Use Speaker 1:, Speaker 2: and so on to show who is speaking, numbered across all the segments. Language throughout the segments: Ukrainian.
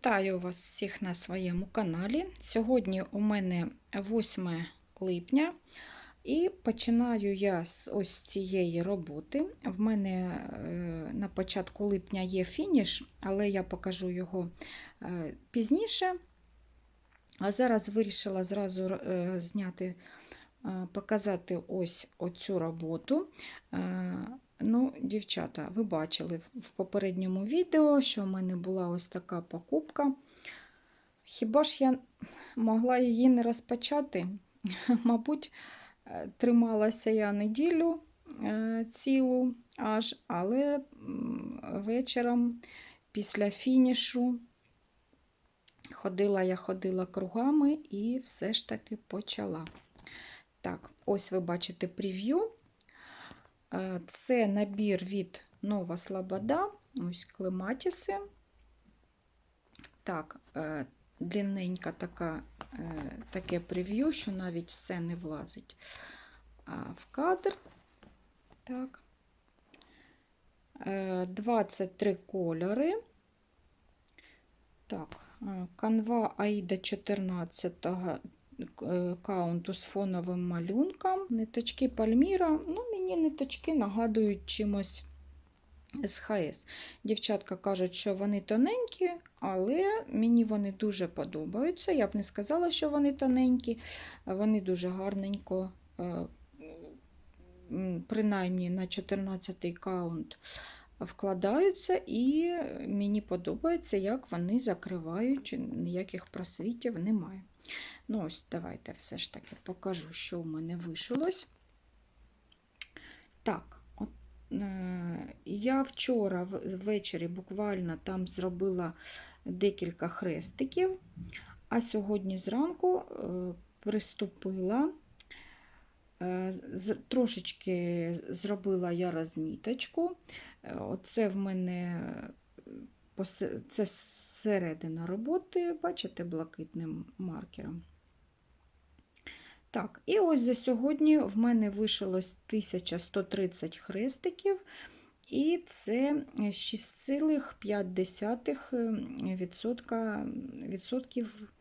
Speaker 1: Вітаю вас всіх на своєму каналі. Сьогодні у мене 8 липня і починаю я з ось цієї роботи. В мене е, на початку липня є фініш, але я покажу його е, пізніше. А зараз вирішила зразу е, зняти, показати ось оцю роботу. Ну, дівчата, ви бачили в- в попередньому відео, що в мене була ось така покупка. Хіба ж я могла її не розпочати? Мабуть, е, трималася я неділю е, цілу аж, але вечором після фінішу ходила я ходила кругами і все ж таки почала. Так, ось ви бачите прев'ю. Е, Це набір від Нова Слобода, ось клематіси. Так, е, длинненька така, е, таке прев'ю, що навіть все не влазить в кадр. Так. Е, 23 кольори. Так, е, канва Аїда 14 е, каунту з фоновим малюнком. Ниточки Пальміра. Ну, мені ниточки нагадують чимось з ХС. Дівчатка кажуть, що вони тоненькі, але мені вони дуже подобаються. Я б не сказала, що вони тоненькі, вони дуже гарненько, е, принаймні на 14 каунт вкладаються, і мені подобається, як вони закривають, ніяких просвітів немає. Ну, ось, давайте все ж таки покажу, що в мене вишилось. Так, от, е, я вчора ввечері буквально там зробила декілька хрестиків, а сьогодні зранку е, приступила. Е, з- Трошечки зробила я розміточку. Е, Оце в мене е, це середина роботи, бачите, блакитним маркером. Так, і ось за сьогодні в мене вишилось 1130 хрестиків, і це 6,5% відсотків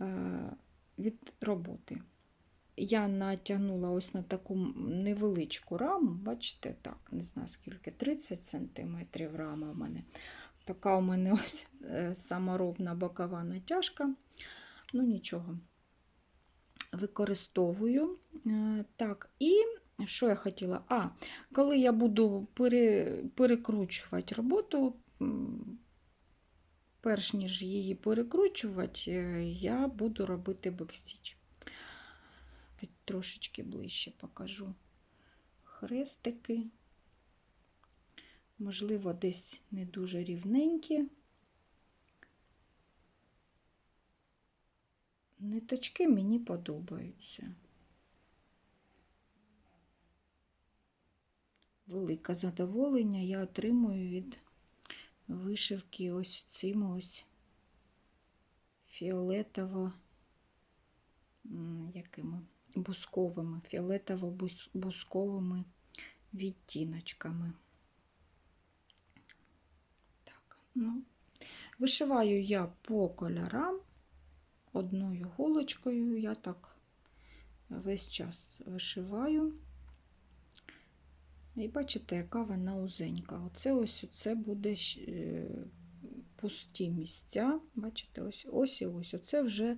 Speaker 1: е, від роботи. Я натягнула ось на таку невеличку раму, бачите, так, не знаю скільки, 30 см рама в мене. Така у мене ось е, саморобна бокова натяжка. Ну, нічого використовую. Е, Так, і що я хотіла? А, коли я буду пере, перекручувати роботу, перш ніж її перекручувати, е, я буду робити бекстіч. Трошечки ближче покажу хрестики. Можливо, десь не дуже рівненькі. Ниточки мені подобаються. Велике задоволення я отримую від вишивки ось цими ось фіолетово якими бусковими, фіолетово-бусковими відтіночками. Так, ну, вишиваю я по кольорам одною голочкою, я так весь час вишиваю. І бачите, яка вона узенька. Оце ось це буде е, пусті місця. Бачите, ось ось і ось. Оце вже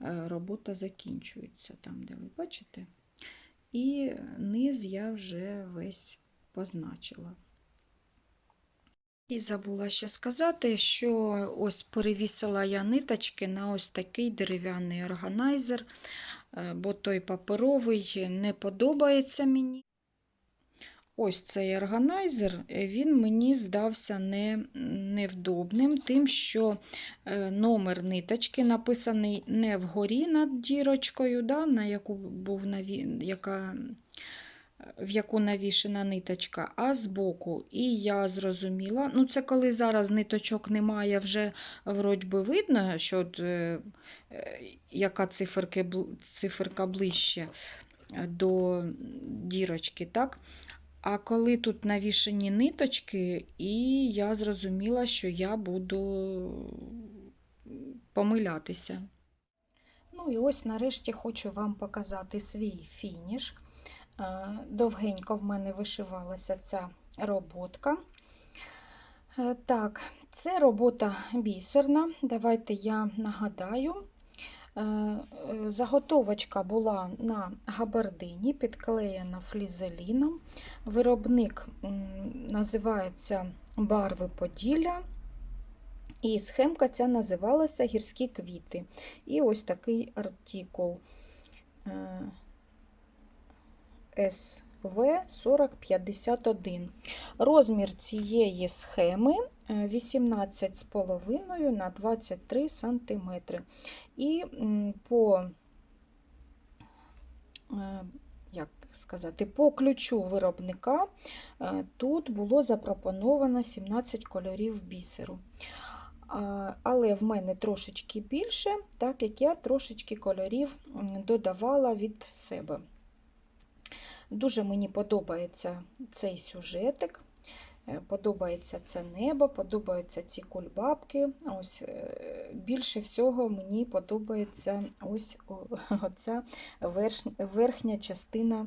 Speaker 1: е, робота закінчується там, де ви бачите. І низ я вже весь позначила. І забула ще сказати, що ось перевісила я ниточки на ось такий дерев'яний органайзер, е, бо той паперовий не подобається мені. Ось цей органайзер, е, він мені здався не, невдобним, тим, що е, номер ниточки написаний не вгорі над дірочкою, да, на яку був наві... яка... в яку навішена ниточка, а збоку. І я зрозуміла, ну це коли зараз ниточок немає, вже вроді би видно, що е, е, яка циферки, циферка ближче е, до дірочки. так? А коли тут навішені ниточки, і я зрозуміла, що я буду помилятися. Ну і ось нарешті хочу вам показати свій фініш. Довгенько в мене вишивалася ця роботка. Е, Так, це робота бісерна. Давайте я нагадаю. Е, е, Заготовочка була на габардині, підклеєна флізеліном. Виробник називається Барви Поділля. І схемка ця називалася Гірські квіти. І ось такий артикул СВ 4051. Розмір цієї схеми е, 18,5 на 23 см. І по, е, як сказати, по ключу виробника е, тут було запропоновано 17 кольорів бісеру. Але в мене трошечки більше, так як я трошечки кольорів додавала від себе. Дуже мені подобається цей сюжетик, е, подобається це небо, подобаються ці кульбабки. Ось е, Більше всього мені подобається ось оця верхня частина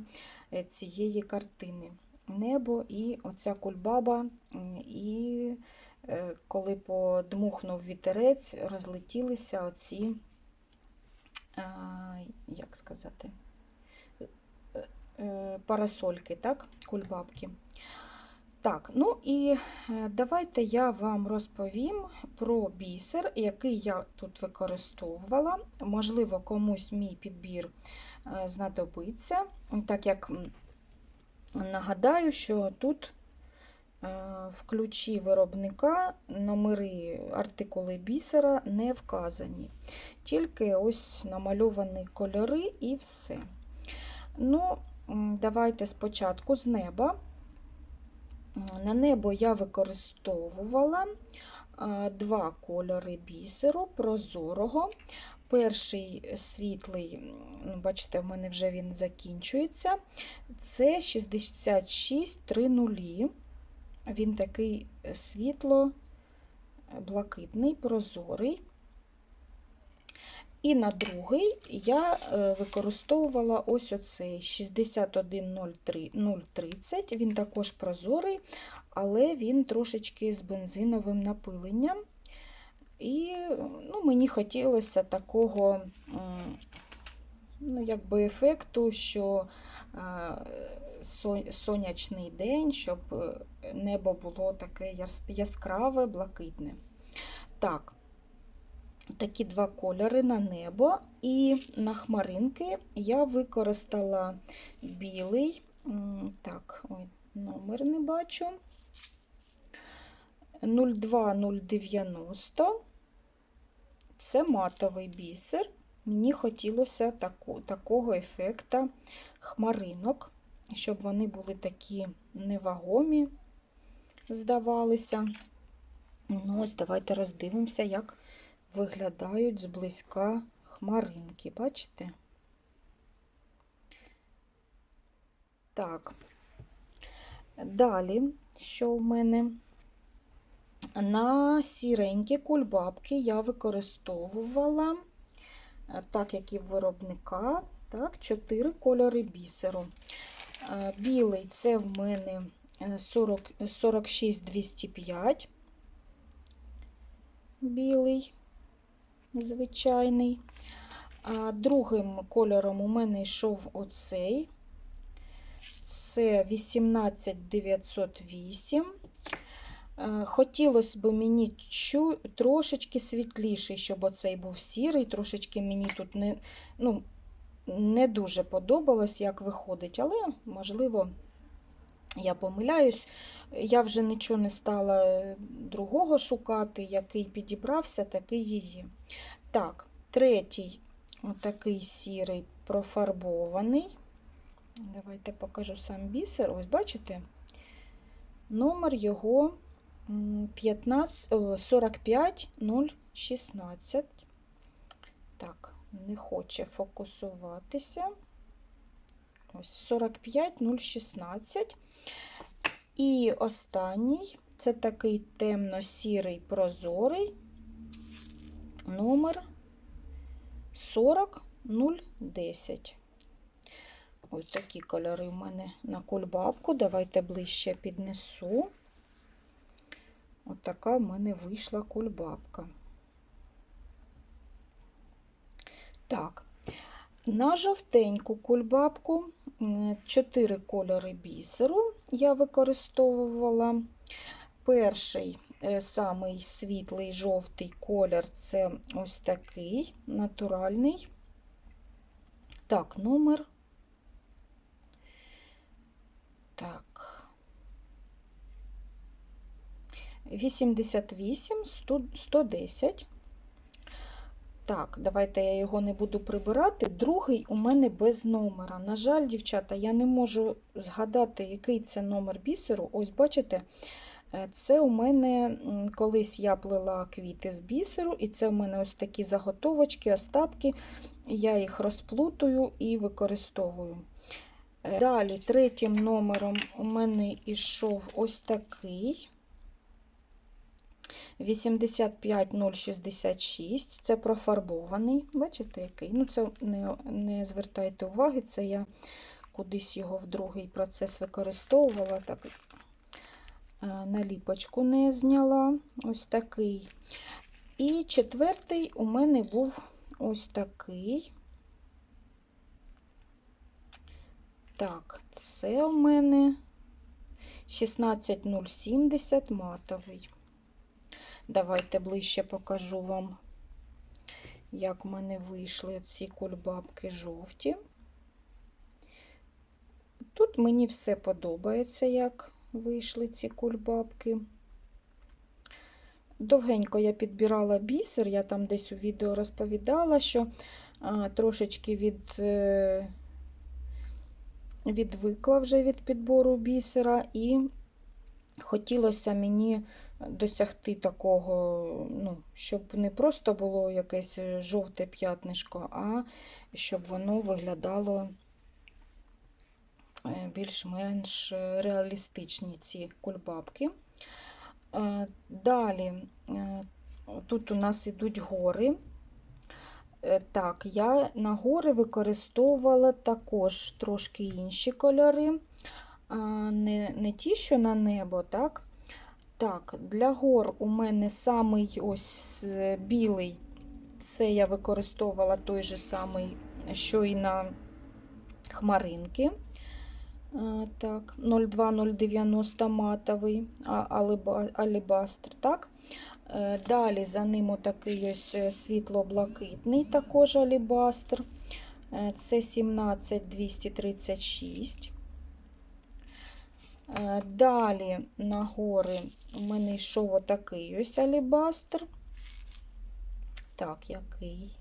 Speaker 1: е, цієї картини. Небо і оця кульбаба, і коли подмухнув вітерець, розлетілися оці, як сказати, парасольки, так, кульбабки. Так, ну і е, давайте я вам розповім про бісер, який я тут використовувала. Можливо, комусь мій підбір е, знадобиться, так як нагадаю, що тут е, в ключі виробника номери артикули бісера не вказані. Тільки ось намальовані кольори і все. Ну, давайте спочатку з неба. На небо я використовувала два кольори бісеру прозорого. Перший світлий, бачите, в мене вже він закінчується. Це 6630. Він такий світло-блакитний, прозорий. І на другий я е, використовувала ось оцей 61030. Він також прозорий, але він трошечки з бензиновим напиленням. І ну, мені хотілося такого ну, якби ефекту, що е, сонячний день, щоб е, небо було таке яскраве, блакитне. Так, такі два кольори на небо. І на хмаринки я використала білий, так, ой, номер не бачу. 02090. Це матовий бісер. Мені хотілося таку, такого ефекта хмаринок, щоб вони були такі невагомі, здавалися. Ну, ось давайте роздивимося, як виглядають зблизька хмаринки. Бачите? Так. Далі, що в мене? На сіренькі кульбабки я використовувала, е, так як і виробника, так, 4 кольори бісеру. Е, Білий це в мене е, 40, 46205. Білий, звичайний. А другим кольором у мене йшов оцей. Це 18908. Е, Хотілося б мені трошечки світліший, щоб оцей був сірий, трошечки мені тут не ну, не дуже подобалось, як виходить, але, можливо, я помиляюсь. Я вже нічого не стала другого шукати, який підібрався, такий її. Так, третій, отакий сірий профарбований. Давайте покажу сам бісер. Ось, бачите? Номер його 15, 45016. Так, не хоче фокусуватися. Ось 45016. І останній це такий темно-сірий прозорий номер 40010. Ось такі кольори в мене на кульбабку. Давайте ближче піднесу. Ось така в мене вийшла кульбабка. Так, на жовтеньку кульбабку 4 кольори бісеру я використовувала. Перший е, самий світлий жовтий колір це ось такий натуральний. Так, номер. Так. 88 110. Так, давайте я його не буду прибирати. Другий у мене без номера. На жаль, дівчата, я не можу згадати, який це номер бісеру. Ось, бачите, е, це у мене колись я плела квіти з бісеру, і це у мене ось такі заготовочки, остатки. Я їх розплутую і використовую. Е, далі, третім номером у мене йшов ось такий. 85066, це профарбований. Бачите, який? Ну, це не не звертайте уваги, це я кудись його в другий процес використовувала. Так, е, наліпочку не зняла. Ось такий. І четвертий у мене був ось такий. Так, це у мене 16070 матовий. Давайте ближче покажу вам, як в мене вийшли ці кульбабки жовті. Тут мені все подобається, як вийшли ці кульбабки. Довгенько я підбирала бісер, я там десь у відео розповідала, що а, трошечки від, е, відвикла вже від підбору бісера, і хотілося мені досягти такого, ну, щоб не просто було якесь жовте п'ятнишко, а щоб воно виглядало е, більш-менш реалістичні ці кульбабки. Е, далі, е, тут у нас йдуть гори. Так, я на гори використовувала також трошки інші кольори, не не ті, що на небо, так, так, для гор у мене самий ось е, білий, це я використовувала той же самий, що і на хмаринки. Так, 02090 матовий алібастр. Так. Е, далі за ним отакий ось е, світло-блакитний, також алібастр. Це 17236. Е, далі на гори у мене йшов отакий ось алібастр. Так, який?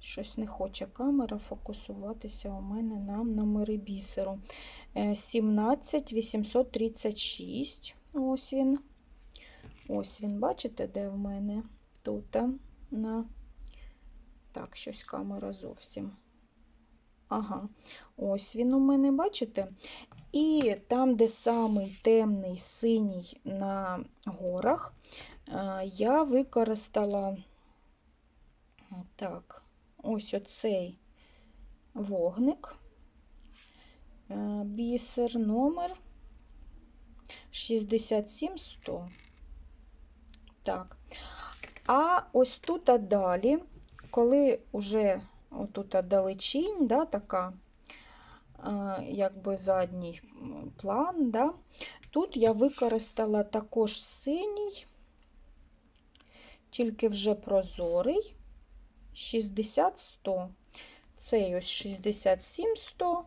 Speaker 1: Щось не хоче камера фокусуватися у мене на номери бісеру. 17836. Е, ось він. Ось він, бачите, де в мене? Тут на. Так, щось камера зовсім. Ага, ось він у мене, бачите? І там, де самий темний синій на горах, е, я використала так, ось оцей вогник, е, бісер номер 67100. Так. А ось тут далі, коли вже отут далечінь, да, така, якби задній план. Да? Тут я використала також синій, тільки вже прозорий 60-100. Цей ось 67-100,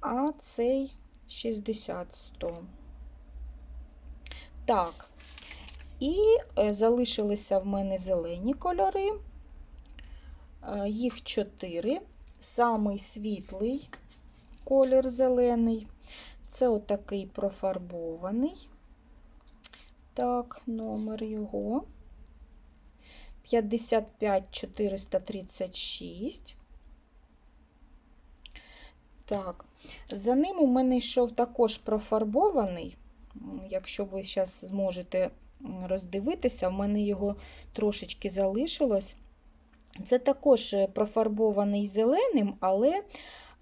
Speaker 1: а цей 60-100. Так, і е, залишилися в мене зелені кольори, е, їх 4 самий світлий колір зелений. Це отакий профарбований. Так, номер його 55436. Так, за ним у мене йшов також профарбований. Якщо ви зараз зможете роздивитися, в мене його трошечки залишилось. Це також е, профарбований зеленим, але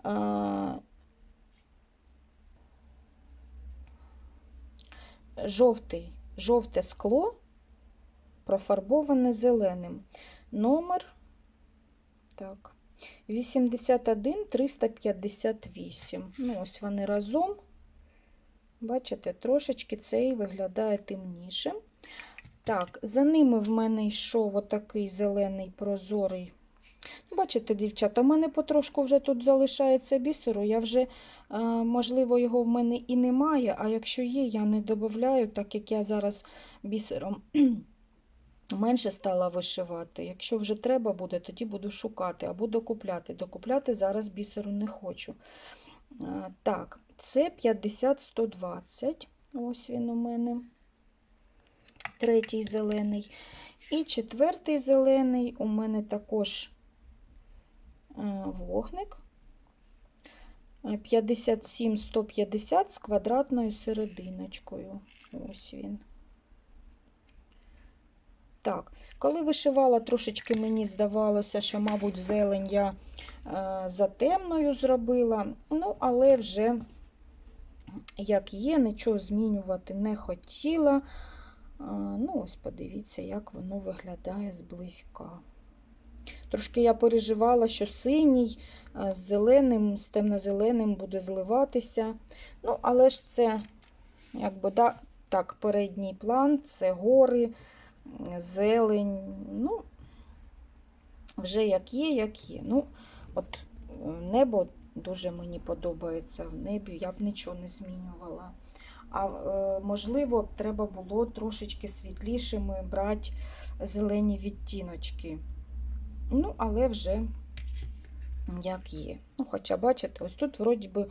Speaker 1: а, жовтий, жовте скло профарбоване зеленим. Номер так, 81 358. Ну, ось вони разом. Бачите, трошечки цей виглядає темнішим. Так, за ними в мене йшов отакий зелений прозорий. Бачите, дівчата, у мене потрошку вже тут залишається бісеру. Я вже, е, можливо, його в мене і немає, а якщо є, я не додаю, так як я зараз бісером менше стала вишивати. Якщо вже треба буде, тоді буду шукати або докупляти. Докупляти зараз бісеру не хочу. Так, це 50-120. Ось він у мене. Третій зелений. І четвертий зелений у мене також е, вогник. 57-150 з квадратною серединочкою. Ось він. Так, коли вишивала, трошечки мені здавалося, що, мабуть, зелень я е, за темною зробила. Ну, але вже, як є, нічого змінювати не хотіла. Ну, ось подивіться, як воно виглядає зблизька. Трошки я переживала, що синій е, з зеленим, з темно-зеленим буде зливатися. Ну, але ж це, якби, да, так, передній план, це гори зелень. Ну, вже як є, як є. Ну, от е, небо дуже мені подобається в небі, я б нічого не змінювала. А е, можливо, треба було трошечки світлішими брати зелені відтіночки. Ну, але вже як є. Ну, Хоча, бачите, ось тут, вроді би,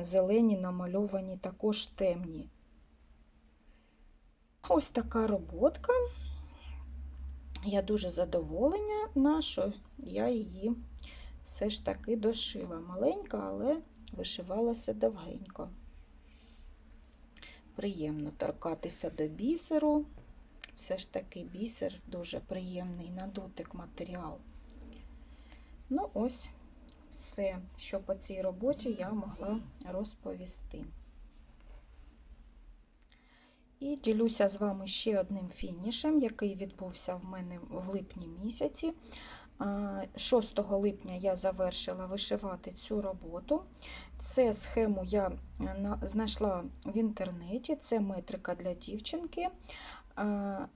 Speaker 1: зелені намальовані також темні. Ось така роботка. Я дуже задоволена, на що я її все ж таки дошила. Маленька, але вишивалася довгенько. Приємно торкатися до бісеру. Все ж таки бісер дуже приємний на дотик матеріал. Ну, ось все, що по цій роботі я могла розповісти. І ділюся з вами ще одним фінішем, який відбувся в мене в липні місяці. 6 липня я завершила вишивати цю роботу. Це схему я е, знайшла в інтернеті, це метрика для дівчинки. Е,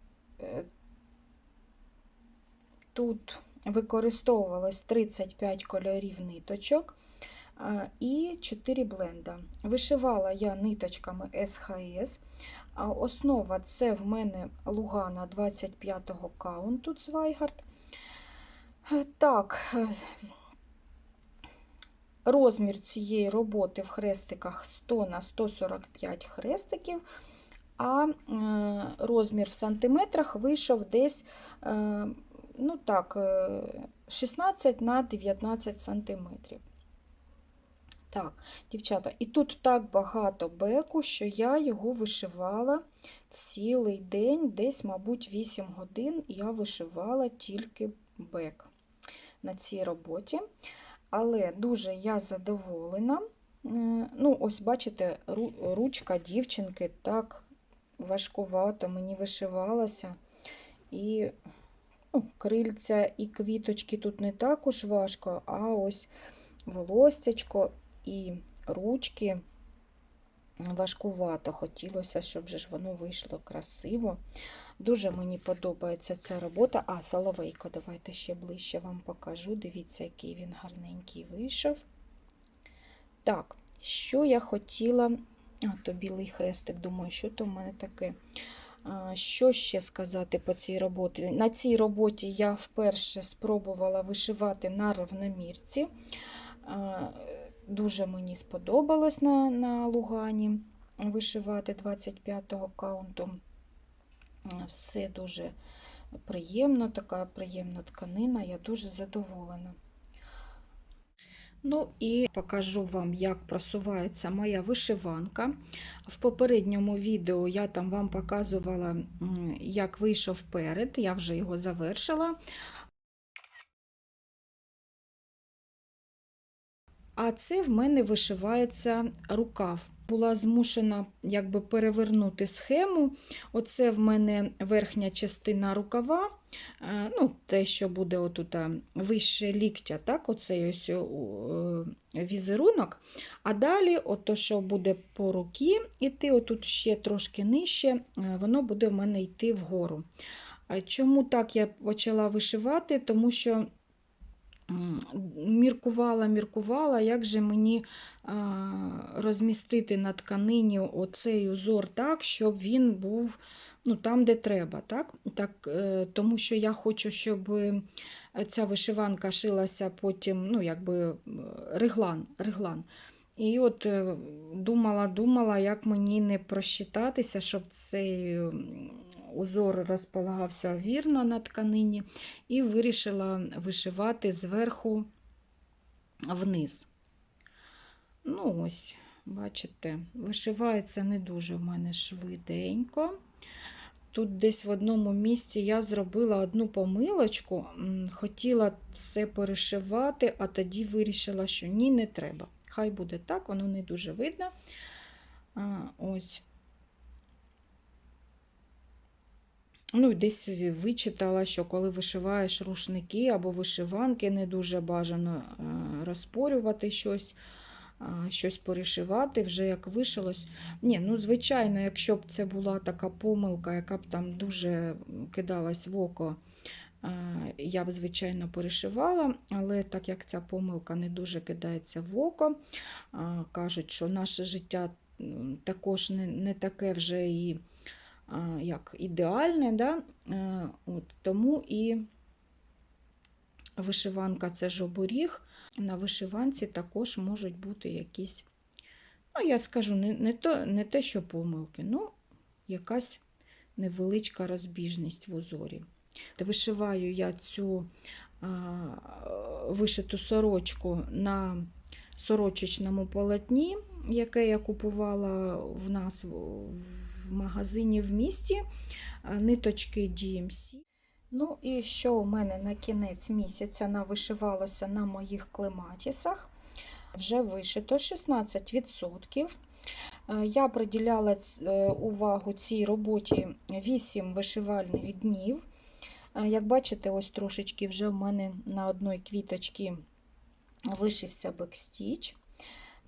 Speaker 1: тут використовувалось 35 кольорів ниточок і 4 бленда. Вишивала я ниточками СХС. Основа це в мене Лугана 25-го каунту Цвайгард. Так, е, розмір цієї роботи в хрестиках 100 на 145 хрестиків, а е, розмір в сантиметрах вийшов десь е, ну так, 16 на 19 сантиметрів. Так, дівчата, і тут так багато беку, що я його вишивала цілий день, десь, мабуть, 8 годин я вишивала тільки бек на цій роботі. Але дуже я задоволена. Ну, ось, бачите, ручка дівчинки так важкувато мені вишивалася. І ну, крильця і квіточки тут не так уж важко, а ось волостячко і ручки важкувато. Хотілося, щоб же ж воно вийшло красиво. Дуже мені подобається ця робота. А, соловейко, давайте ще ближче вам покажу. Дивіться, який він гарненький вийшов. Так, що я хотіла. А, то білий хрестик, думаю, що то в мене таке. Що ще сказати по цій роботі? На цій роботі я вперше спробувала вишивати на равномірці. Дуже мені сподобалось на на Лугані вишивати 25-го каунту. Все дуже приємно, така приємна тканина, я дуже задоволена. Ну і покажу вам, як просувається моя вишиванка. В попередньому відео я там вам показувала, як вийшов перед, я вже його завершила. А це в мене вишивається рукав. Була змушена якби перевернути схему. Оце в мене верхня частина рукава, е, ну, те, що буде отут вище ліктя, так, оцей ось е, візерунок. А далі, ото, що буде по руки, іти, отут ще трошки нижче, е, воно буде в мене йти вгору. Чому так я почала вишивати? Тому що міркувала, міркувала, як же мені розмістити на тканині оцей узор так, щоб він був ну, там, де треба. Так? Так, е, Тому що я хочу, щоб е, ця вишиванка шилася потім, ну, якби реглан. реглан. І от е, думала, думала, як мені не просчитатися, щоб цей узор розполагався вірно на тканині, і вирішила вишивати зверху вниз. Ну, ось, бачите, вишивається не дуже в мене швиденько. Тут десь в одному місці я зробила одну помилочку, хотіла все перешивати, а тоді вирішила, що ні, не треба. Хай буде так, воно не дуже видно. А, ось. Ну, десь вичитала, що коли вишиваєш рушники або вишиванки, не дуже бажано е, розпорювати щось, щось перешивати, вже як вишилось. Ні, ну, звичайно, якщо б це була така помилка, яка б там дуже кидалась в око, е, я б, звичайно, перешивала, але так як ця помилка не дуже кидається в око, кажуть, що наше життя також не, не таке вже і як ідеальне, да? Е, От, тому і вишиванка це ж оберіг. На вишиванці також можуть бути якісь, ну, я скажу, не, не, то, не те, що помилки, ну, якась невеличка розбіжність в узорі. Вишиваю я цю а, вишиту сорочку на сорочечному полотні, яке я купувала в нас в в магазині в місті, ниточки DMC. Ну і що у мене на кінець місяця навишивалося на моїх клематісах. Вже вишито 16%. Е, Я приділяла е, увагу цій роботі 8 вишивальних днів. Е, Як бачите, ось трошечки вже в мене на одній квіточці вишився бекстіч.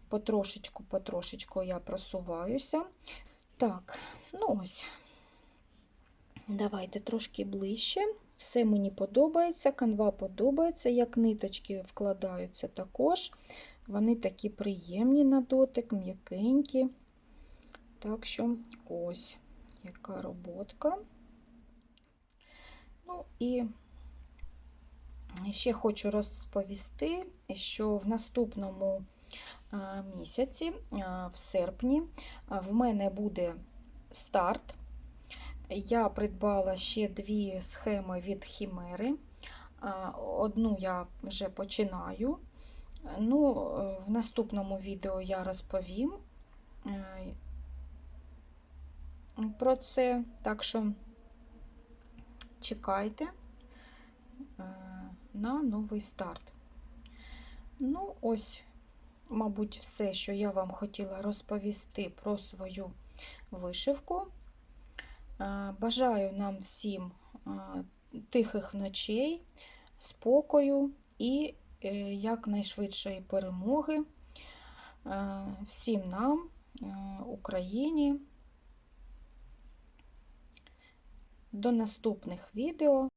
Speaker 1: Потрошечку, потрошечку я просуваюся. Так, ну ось. Давайте трошки ближче. Все мені подобається, канва подобається, як ниточки вкладаються також. Вони такі приємні на дотик, м'якенькі. Так що ось яка роботка. Ну і ще хочу розповісти, що в наступному місяці, в серпні, в мене буде старт. Я придбала ще дві схеми від Хімери. Одну я вже починаю. Ну, е, в наступному відео я розповім е, про це, так що чекайте е, на новий старт. Ну, ось, мабуть, все, що я вам хотіла розповісти про свою вишивку. Е, Бажаю нам всім е, тихих ночей, спокою і е, якнайшвидшої перемоги всім нам, Україні. До наступних відео.